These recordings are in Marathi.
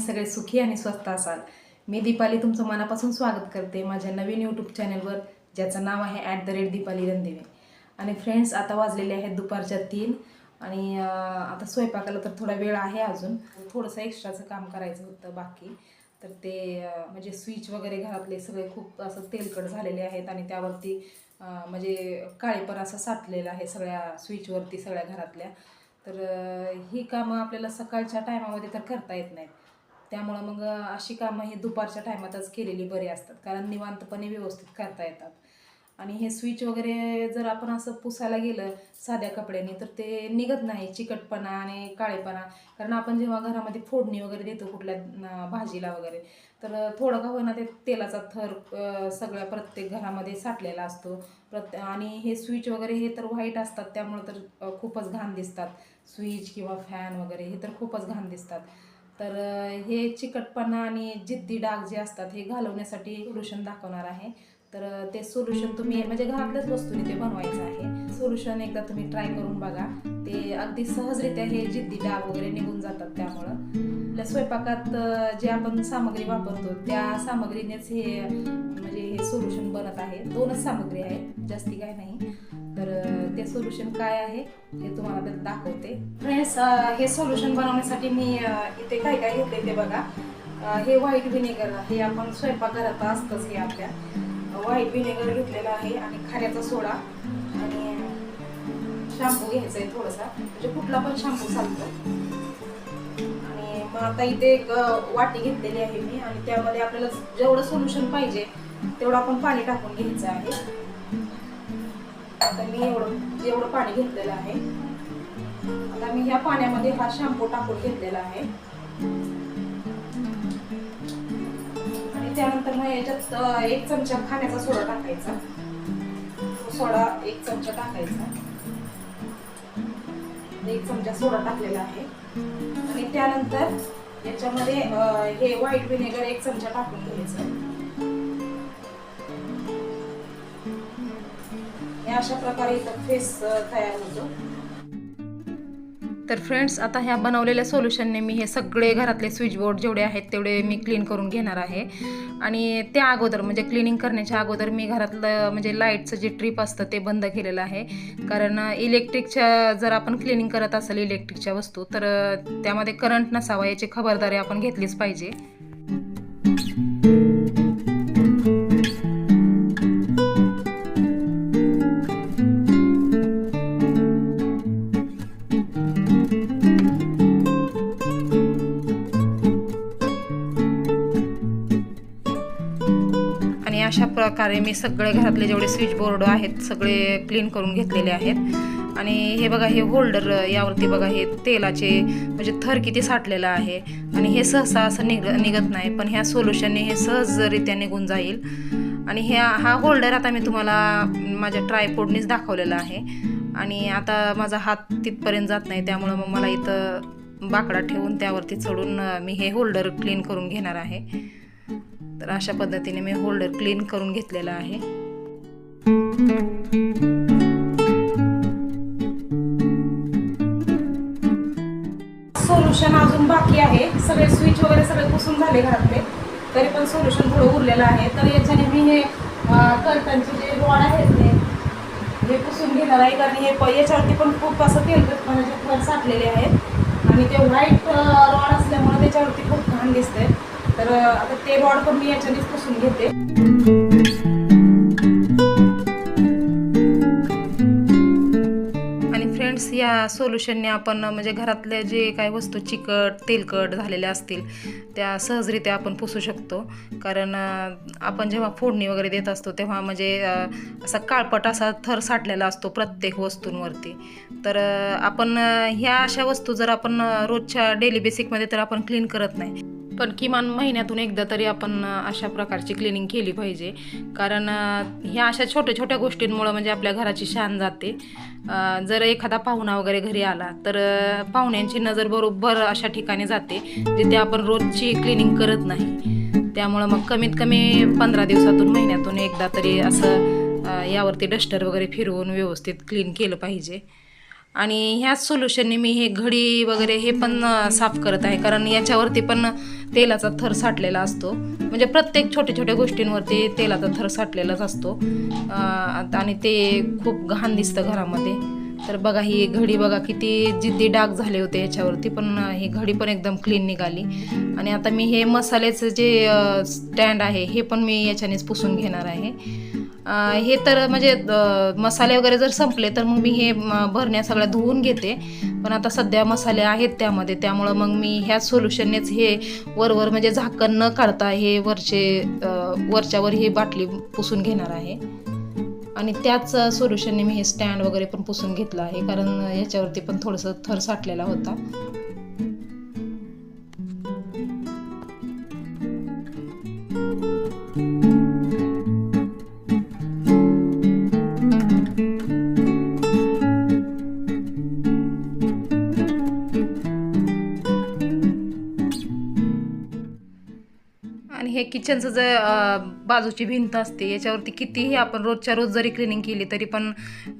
तुम्ही सगळे सुखी आणि स्वस्त असाल. मी दीपाली तुमचं मनापासून स्वागत करते माझ्या नवीन यूट्यूब चॅनलवर ज्याचं नाव आहे at the rate Deepali Randeve. आणि फ्रेंड्स आता वाजलेले आहेत दुपारच्या तीन आणि आता स्वयंपाकाला तर थोडा वेळ आहे अजून. थोडंसं एक्स्ट्राचं काम करायचं होतं बाकी. तर ते म्हणजे स्विच वगैरे घरातले सगळे खूप असं तेलकट झालेले आहेत आणि त्यावरती म्हणजे काळेपण असं साठलेलं आहे सगळ्या स्विचवरती सगळ्या घरातल्या. तर ही कामं आपल्याला सकाळच्या टायमामध्ये तर करता येत नाहीत. त्यामुळं मग अशी कामं ही दुपारच्या टायमातच केलेली बरी असतात. कारण निवांतपणे व्यवस्थित करता येतात. आणि हे स्विच वगैरे जर आपण असं पुसायला गेलं साध्या कपड्याने तर ते निघत नाही. चिकटपणा आणि काळेपणा. कारण आपण जेव्हा घरामध्ये फोडणी वगैरे देतो कुठल्या भाजीला वगैरे तर थोडं का होईना ते तेलाचा थर सगळ्या प्रत्येक घरामध्ये साठलेला असतो. प्रत्ये आणि हे स्विच वगैरे हे तर व्हाईट असतात त्यामुळे तर खूपच घाण दिसतात. स्विच किंवा फॅन वगैरे हे तर खूपच घाण दिसतात. तर हे चिकटपणा आणि जिद्दी डाग जे असतात हे घालवण्यासाठी सोल्युशन दाखवणार आहे. तर ते सोल्युशन तुम्ही म्हणजे घरातल्याच वस्तूने ते बनवायचं आहे. सोल्युशन एकदा तुम्ही ट्राय करून बघा. ते अगदी सहजरित्या हे जिद्दी डाग वगैरे निघून जातात त्यामुळं. आपल्या स्वयंपाकात जे आपण सामग्री वापरतो त्या सामग्रीनेच हे म्हणजे हे सोल्युशन बनत आहे. दोनच सामग्री आहेत जास्ती काय नाही. तर ते सोल्युशन काय आहे हे तुम्हाला ते दाखवते. फ्रेंड्स हे सोल्युशन बनवण्यासाठी मी इथे काय काय घेतले ते बघा. हे व्हाईट व्हिनेगर हे आपण स्वयंपाकघरात असतंच हे आपल्या. व्हाईट व्हिनेगर घेतलेला आहे आणि खाऱ्याचा सोडा आणि शॅम्पू घ्यायचा आहे थोडासा. म्हणजे कुठला पण शॅम्पू चालतो. आणि मग आता इथे एक वाटी घेतलेली आहे मी आणि त्यामध्ये आपल्याला जेवढं सोल्युशन पाहिजे तेवढं आपण पाणी टाकून घ्यायचं आहे. आता मी एवढं एवढं पाणी घेतलेलं आहे. आता मी ह्या पाण्यामध्ये हा शॅम्पू टाकून घेतलेला आहे. आणि त्यानंतर मग याच्यात एक चमचा खाण्याचा सोडा टाकायचा. सोडा एक चमचा टाकायचा. एक चमचा सोडा टाकलेला आहे. आणि त्यानंतर याच्यामध्ये हे व्हाईट व्हिनेगर एक चमचा टाकून अशा प्रकारे इथं फेस तयार होतो. तर फ्रेंड्स आता ह्या बनवलेल्या सोल्युशनने मी हे सगळे घरातले स्विच बोर्ड जेवढे आहेत तेवढे मी क्लीन करून घेणार आहे. आणि त्या अगोदर म्हणजे क्लिनिंग करण्याच्या अगोदर मी घरातलं म्हणजे लाईटचं जे ट्रिप असतं ते बंद केलेलं आहे. कारण इलेक्ट्रिकच्या जर आपण क्लिनिंग करत असेल इलेक्ट्रिकच्या वस्तू तर त्यामध्ये करंट नसावा याची खबरदारी आपण घेतलीच पाहिजे. प्रकारे मी सगळे घरातले जेवढे स्विच बोर्ड आहेत सगळे क्लीन करून घेतलेले आहेत. आणि हे बघा हे होल्डर यावरती बघा हे तेलाचे म्हणजे थर किती साठलेला आहे. आणि हे सहसा असं निघ निघत नाही पण ह्या सोल्युशनने हे सहजरित्या निघून जाईल. आणि ह्या हा होल्डर आता मी तुम्हाला माझ्या ट्रायपोडनीच दाखवलेला आहे. आणि आता माझा हात तिथपर्यंत जात नाही त्यामुळं मग मला इथं बाकडा ठेवून त्यावरती चढून मी हे होल्डर क्लीन करून घेणार आहे. तर अशा पद्धतीने मी होल्डर क्लीन करून घेतलेला आहे. सोल्युशन अजून बाकी आहे. सगळे स्विच वगैरे सगळे पुसून झाले घरातले. तरी पण सोल्युशन थोडं उरलेलं आहे. तर याच्याने मी हे कर्टनचे जे रॉड आहेत ते हे पुसून घेणार आहे. कारण हे याच्यावरती पण खूप असं तेलकटपणाचे म्हणजे थर साठलेले आहेत. आणि ते व्हाईट रॉड असल्यामुळे त्याच्यावरती खूप घाण दिसते तर आता ते रॉड पण मी याच्यानेच पुसून घेते. आणि फ्रेंड्स या सोल्युशनने आपण म्हणजे घरातल्या जे काही वस्तू चिकट तेलकट झालेल्या असतील त्या सहजरित्या आपण पुसू शकतो. कारण आपण जेव्हा फोडणी वगैरे देत असतो तेव्हा म्हणजे असा काळपट असा थर साठलेला असतो प्रत्येक वस्तूंवरती. तर आपण ह्या अशा वस्तू जर आपण रोजच्या डेली बेसिकमध्ये तर आपण क्लीन करत नाही. पण किमान महिन्यातून एकदा तरी आपण अशा प्रकारची क्लिनिंग केली पाहिजे. कारण ह्या अशा छोट्या छोट्या गोष्टींमुळं म्हणजे आपल्या घराची शान जाते. जर एखादा पाहुणा वगैरे घरी आला तर पाहुण्यांची नजर बरोबर अशा ठिकाणी जाते जिथे आपण रोजची क्लिनिंग करत नाही. त्यामुळं मग कमीत कमी पंधरा दिवसातून महिन्यातून एकदा तरी असं यावरती डस्टर वगैरे फिरवून व्यवस्थित क्लीन केलं पाहिजे. आणि ह्याच सोल्युशनने मी हे घडी वगैरे हे पण साफ करत आहे. कारण याच्यावरती पण तेलाचा थर साठलेला असतो. म्हणजे प्रत्येक छोट्या छोट्या गोष्टींवरती तेलाचा थर साठलेलाच असतो. आणि ते खूप घाण दिसतं घरामध्ये. तर बघा ही घडी बघा किती जिद्दी डाग झाले होते याच्यावरती पण ही घडी पण एकदम क्लीन निघाली. आणि आता मी हे मसाल्याचं जे स्टँड आहे हे पण मी याच्यानेच पुसून घेणार आहे. हे तर म्हणजे मसाले वगैरे जर संपले तर मग मी हे भरण्या सगळ्या धुवून घेते. पण आता सध्या मसाले आहेत त्यामध्ये. त्यामुळं मग मी ह्या सोल्युशननेच हे वरवर म्हणजे झाकण न काढता हे वरचे वरच्यावर ही बाटली पुसून घेणार आहे. आणि त्याच सोल्युशनने मी हे स्टँड वगैरे पण पुसून घेतलं आहे. कारण याच्यावरती पण थोडंसं थर साठलेला होता. हे किचनचं जे बाजूची भिंत असते याच्यावरती कितीही आपण रोजच्या रोज जरी क्लिनिंग केली तरी पण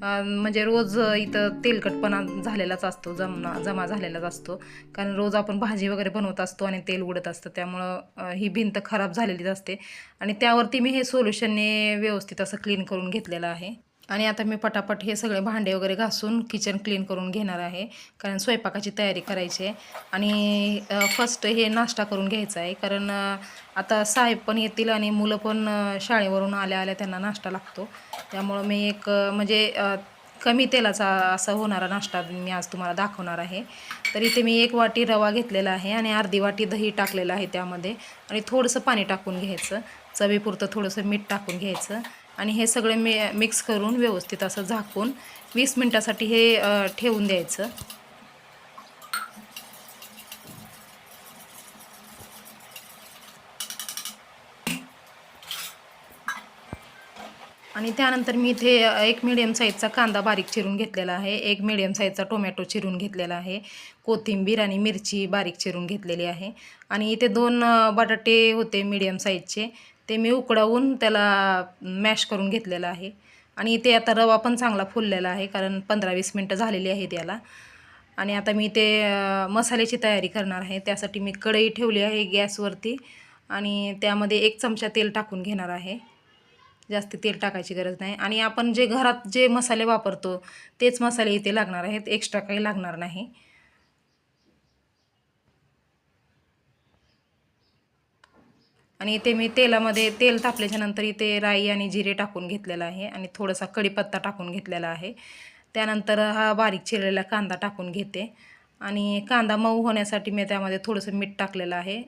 म्हणजे रोज इथं तेलकटपणा झालेलाच असतो जमा जमा झालेलाच असतो. कारण रोज आपण भाजी वगैरे बनवत असतो आणि तेल उडत असतं त्यामुळं ही भिंत खराब झालेलीच असते. आणि त्यावरती मी हे सोल्युशनने व्यवस्थित असं क्लीन करून घेतलेलं आहे. आणि आता मी पटापट हे सगळे भांडे वगैरे घासून किचन क्लीन करून घेणार आहे. कारण स्वयंपाकाची तयारी करायची आहे. आणि फर्स्ट हे नाश्ता करून घ्यायचा आहे. कारण आता साहेब पण येतील आणि मुलं पण शाळेवरून आल्या आल्या त्यांना नाश्ता लागतो. त्यामुळं मी एक म्हणजे कमी तेलाचा असा होणारा नाश्ता मी आज तुम्हाला दाखवणार आहे. तर इथे मी एक वाटी रवा घेतलेला आहे आणि अर्धी वाटी दही टाकलेलं आहे त्यामध्ये. आणि थोडंसं पाणी टाकून घ्यायचं. चवीपुरतं थोडंसं मीठ टाकून घ्यायचं. आणि हे सगळे मी मिक्स करून व्यवस्थित असं झाकून वीस मिनटासाठी हे ठेवून द्यायचं. आणि त्यानंतर मी इथे एक मिडियम साईजचा कांदा बारीक चिरून घेतलेला आहे. एक मिडियम साईजचा टोमॅटो चिरून घेतलेला आहे. कोथिंबीर आणि मिरची बारीक चिरून घेतलेली आहे. आणि इथे दोन बटाटे होते मिडियम साईजचे ते मी उकडवून त्याला मॅश करून घेतलेलं आहे. आणि इथे आता रवा पण चांगला फुललेला आहे कारण पंधरा वीस मिनटं झालेली आहेत याला. आणि आता मी ते मसाल्याची तयारी करणार आहे. त्यासाठी मी कढई ठेवली आहे गॅसवरती आणि त्यामध्ये एक चमचा तेल टाकून घेणार आहे. जास्त तेल टाकायची गरज नाही. आणि आपण जे घरात जे मसाले वापरतो तेच मसाले इथे लागणार आहेत. एक्स्ट्रा काही लागणार नाही. आणि इथे मी तेलामध्ये तेल तापल्याच्यानंतर इथे राई आणि जिरे टाकून घेतलेलं आहे आणि थोडासा कढीपत्ता टाकून घेतलेला आहे. त्यानंतर हा बारीक चिरलेला कांदा टाकून घेते आणि कांदा मऊ होण्यासाठी मी त्यामध्ये थोडंसं मीठ टाकलेलं आहे.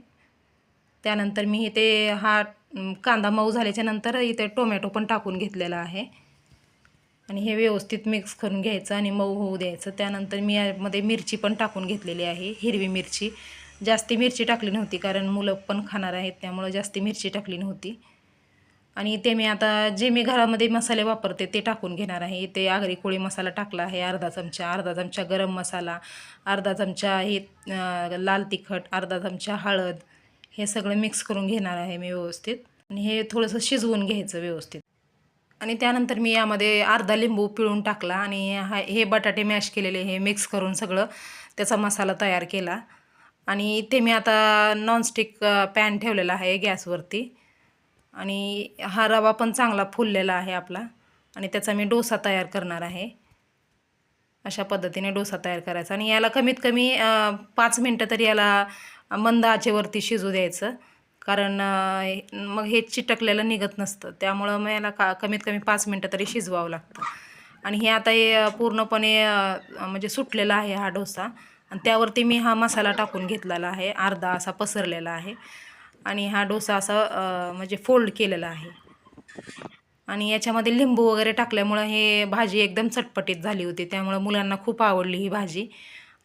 त्यानंतर मी इथे हा कांदा मऊ झाल्याच्यानंतर इथे टोमॅटो पण टाकून घेतलेला आहे. आणि हे व्यवस्थित मिक्स करून घ्यायचं आणि मऊ होऊ द्यायचं. त्यानंतर मी यामध्ये मिरची पण टाकून घेतलेली आहे हिरवी मिरची. जास्ती मिरची टाकली नव्हती कारण मुलं पण खाणार आहेत त्यामुळं जास्ती मिरची टाकली नव्हती. आणि ते मी आता जे मी घरामध्ये मसाले वापरते ते टाकून घेणार आहे. ते आगरी कोळी मसाला टाकला आहे अर्धा चमचा अर्धा चमचा गरम मसाला अर्धा चमचा हे लाल तिखट अर्धा चमचा हळद हे सगळं मिक्स करून घेणार आहे मी व्यवस्थित. आणि हे थोडंसं शिजवून घ्यायचं व्यवस्थित. आणि त्यानंतर मी यामध्ये अर्धा लिंबू पिळून टाकला आणि हा हे बटाटे मॅश केलेले हे मिक्स करून सगळं त्याचा मसाला तयार केला. आणि इथे मी आता नॉनस्टिक पॅन ठेवलेला आहे गॅसवरती. आणि हा रवा पण चांगला फुललेला आहे आपला. आणि त्याचा मी डोसा तयार करणार आहे. अशा पद्धतीने डोसा तयार करायचा. आणि याला कमीत कमी पाच मिनटं तरी याला मंद आचेवरती शिजू द्यायचं. कारण मग हे चिटकलेलं निघत नसतं. त्यामुळं मग याला का कमीत कमी पाच मिनटं तरी शिजवावं लागतं. आणि हे आता हे पूर्णपणे म्हणजे सुटलेला आहे हा डोसा. आणि त्यावरती मी हा मसाला टाकून घेतलेला आहे. अर्धा असा पसरलेला आहे. आणि हा डोसा असा म्हणजे फोल्ड केलेला आहे. आणि याच्यामध्ये लिंबू वगैरे टाकल्यामुळं हे भाजी एकदम चटपटीत झाली होती. त्यामुळं मुलांना खूप आवडली ही भाजी.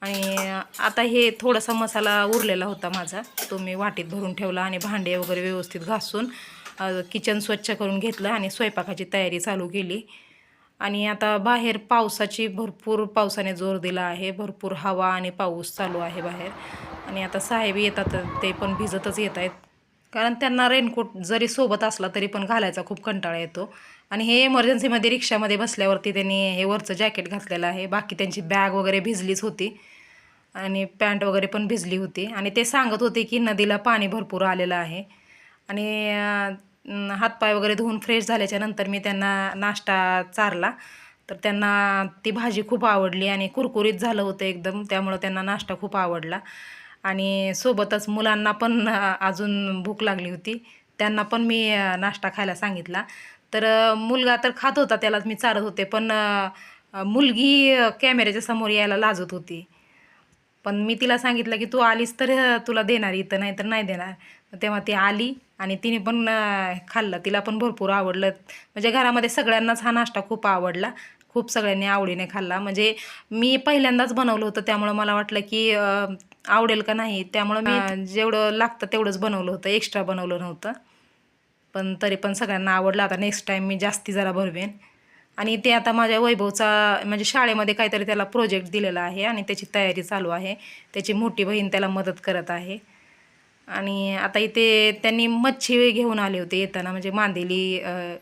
आणि आता हे थोडासा मसाला उरलेला होता माझा. तो मी वाटीत भरून ठेवला आणि भांडे वगैरे व्यवस्थित घासून किचन स्वच्छ करून घेतलं आणि स्वयंपाकाची तयारी चालू केली. आणि आता बाहेर पावसाची भरपूर पावसाने जोर दिला आहे. भरपूर हवा आणि पाऊस चालू आहे बाहेर. आणि आता साहेब येतात ते पण भिजतच येत आहेत कारण त्यांना रेनकोट जरी सोबत असला तरी पण घालायचा खूप कंटाळा येतो. आणि हे इमर्जन्सीमध्ये रिक्षामध्ये बसल्यावरती त्यांनी हे वरचं जॅकेट घातलेलं आहे. बाकी त्यांची बॅग वगैरे भिजलीच होती. आणि पॅन्ट वगैरे पण भिजली होती. आणि ते सांगत होते की नदीला पाणी भरपूर आलेलं आहे. आणि हातपाय वगैरे धुवून फ्रेश झाल्याच्यानंतर मी त्यांना नाश्ता चारला. तर त्यांना ती भाजी खूप आवडली आणि कुरकुरीत झालं होतं एकदम त्यामुळं त्यांना नाश्ता खूप आवडला. आणि सोबतच मुलांना पण अजून भूक लागली होती. त्यांना पण मी नाश्ता खायला सांगितला. तर मुलगा तर खात होता त्यालाच मी चारत होते. पण मुलगी कॅमेऱ्याच्या समोर यायला लाजत होती. पण मी तिला सांगितलं की तू आलीस तर तुला देणार इथं नाही तर नाही देणार. तेव्हा ती आली आणि तिने पण खाल्लं. तिला पण भरपूर आवडलं. म्हणजे घरामध्ये सगळ्यांनाच हा नाश्ता खूप आवडला. खूप सगळ्यांनी आवडीने खाल्ला. म्हणजे मी पहिल्यांदाच बनवलं होतं. त्यामुळं मला वाटलं की आवडेल का नाही? त्यामुळं मी जेवढं लागतं तेवढंच बनवलं होतं. एक्स्ट्रा बनवलं नव्हतं. पण तरी पण सगळ्यांना आवडलं. आता नेक्स्ट टाईम मी जास्ती जरा भरवेन. आणि ते आता माझ्या वैभवचा म्हणजे शाळेमध्ये काहीतरी त्याला प्रोजेक्ट दिलेला आहे आणि त्याची तयारी चालू आहे. त्याची मोठी बहीण त्याला मदत करत आहे. आणि आता इथे त्यांनी मच्छी घेऊन आले होते येताना म्हणजे मांदेली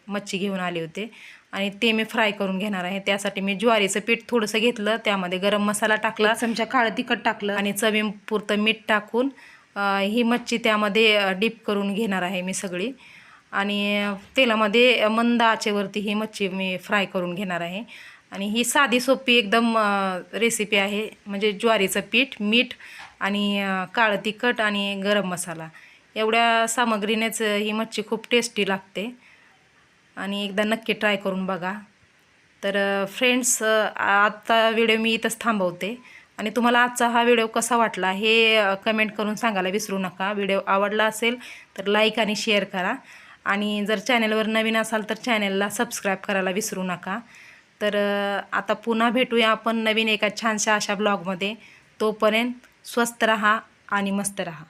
मच्छी घेऊन आले होते. आणि ते मी फ्राय करून घेणार आहे. त्यासाठी मी ज्वारीचं पीठ थोडंसं घेतलं त्यामध्ये गरम मसाला टाकला. चमचा काळं तिखट टाकलं. आणि चवीपुरतं मीठ टाकून ही मच्छी त्यामध्ये डीप करून घेणार आहे मी सगळी. आणि तेलामध्ये मंद आचेवरती ही मच्छी मी फ्राय करून घेणार आहे. आणि ही साधी सोपी एकदम रेसिपी आहे. म्हणजे ज्वारीचं पीठ मीठ आणि अ, काळं तिखट आणि गरम मसाला. एवढ्या सामग्रीनेच ही मच्छी खूप टेस्टी लागते. आणि एकदा नक्की ट्राय करून बघा. तर फ्रेंड्स आजचा व्हिडिओ मी इथंच थांबवते. आणि तुम्हाला आजचा हा व्हिडिओ कसा वाटला हे कमेंट करून सांगायला विसरू नका. व्हिडिओ आवडला असेल तर लाईक आणि शेअर करा. आणि जर चॅनलवर नवीन असाल तर चॅनलला सबस्क्राईब करायला विसरू नका. तर आता पुन्हा भेटूया आपण नवीन एका छानशा अशा ब्लॉगमध्ये तोपर्यंत स्वस्त रहा आणि मस्त रहा.